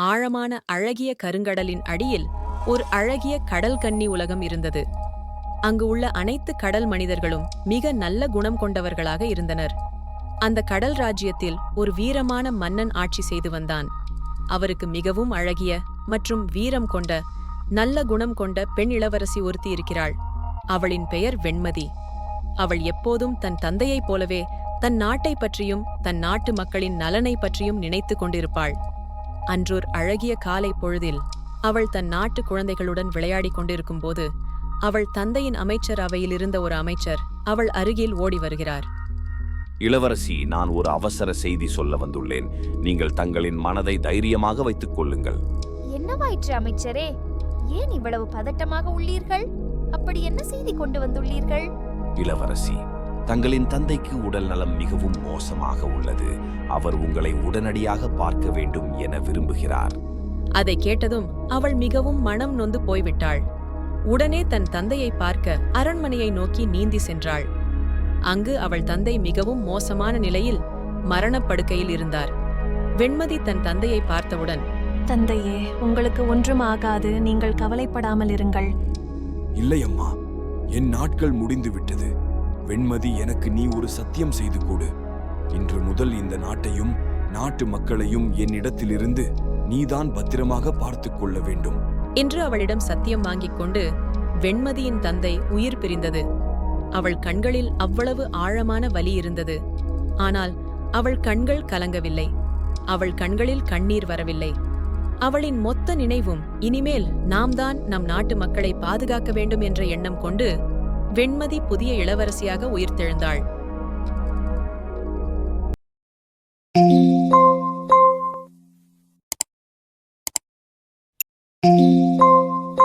ஆழமான அழகிய கருங்கடலின் அடியில் ஒரு அழகிய கடல் கன்னி உலகம் இருந்தது. அங்கு உள்ள அனைத்து கடல் மனிதர்களும் மிக நல்ல குணம் கொண்டவர்களாக இருந்தனர். அந்த கடல் ராஜ்யத்தில் ஒரு வீரமான மன்னன் ஆட்சி செய்து வந்தான். அவருக்கு மிகவும் அழகிய மற்றும் வீரம் கொண்ட நல்ல குணம் கொண்ட பெண் இளவரசி ஒருத்தி இருக்கிறாள். அவளின் பெயர் வெண்மதி. அவள் எப்போதும் தன் தந்தையைப் போலவே தன் நாட்டைப் பற்றியும் தன் நாட்டு மக்களின் நலனைப் பற்றியும் நினைத்துக் கொண்டிருப்பாள். அன்றோர் அழகிய காலை பொழுதில் அவள் தன் நாட்டு குழந்தைகளுடன் விளையாடிக் கொண்டிருக்கும்போது அவள் தந்தையின் அமைச்சர் அவையில் இருந்த ஒரு அமைச்சர் அவள் அருகில் ஓடி வருகிறார். இளவரசி நான் ஒரு அவசர செய்தி சொல்ல வந்துள்ளேன். நீங்கள் தங்களின் மனதை தைரியமாக வைத்துக் கொள்ளுங்கள். என்னவாயிற்று அமைச்சரே? ஏன் இவ்வளவு பதட்டமாக உள்ளீர்கள்? அப்படி என்ன செய்தி கொண்டு வந்துள்ளீர்கள்? இளவரசி தங்களின் தந்தைக்கு உடல் நலம் மிகவும் மோசமாக உள்ளது. அவர் உங்களை உடனடியாக பார்க்க வேண்டும் என விரும்புகிறார். அதை கேட்டதும் அவள் மிகவும் மனம் நொந்து போய்விட்டாள். உடனே தன் தந்தையை பார்க்க அரண்மனையை நோக்கி நீந்தி சென்றாள். அங்கு அவள் தந்தை மிகவும் மோசமான நிலையில் மரணப்படுக்கையில் இருந்தார். வெண்மதி தன் தந்தையை பார்த்தவுடன் தந்தையே உங்களுக்கு ஒன்றும் ஆகாது நீங்கள் கவலைப்படாமல் இருங்கள். இல்லை அம்மா என் நாட்கள் முடிந்து விட்டது வெண்மதி எனக்கு நீ ஒரு சத்தியம் செய்து கொடு. இன்று முதல் இந்த நாட்டையும் நாட்டு மக்களையும் என்னிடத்திலிருந்து நீதான் பத்திரமாக பார்த்துக் கொள்ள வேண்டும். என்று அவளிடம் சத்தியம் வாங்கிக் கொண்டு வெண்மதியின் தந்தை உயிர் பிரிந்தது. அவள் கண்களில் அவ்வளவு ஆழமான வலி இருந்தது. ஆனால் அவள் கண்கள் கலங்கவில்லை. அவள் கண்களில் கண்ணீர் வரவில்லை. அவளின் மொத்த நினைவும் இனிமேல் நாம் தான் நம் நாட்டு மக்களை பாதுகாக்க வேண்டும் என்ற எண்ணம் கொண்டு வெண்மதி புதிய இளவரசியாக உயிர்த்தெழுந்தாள்.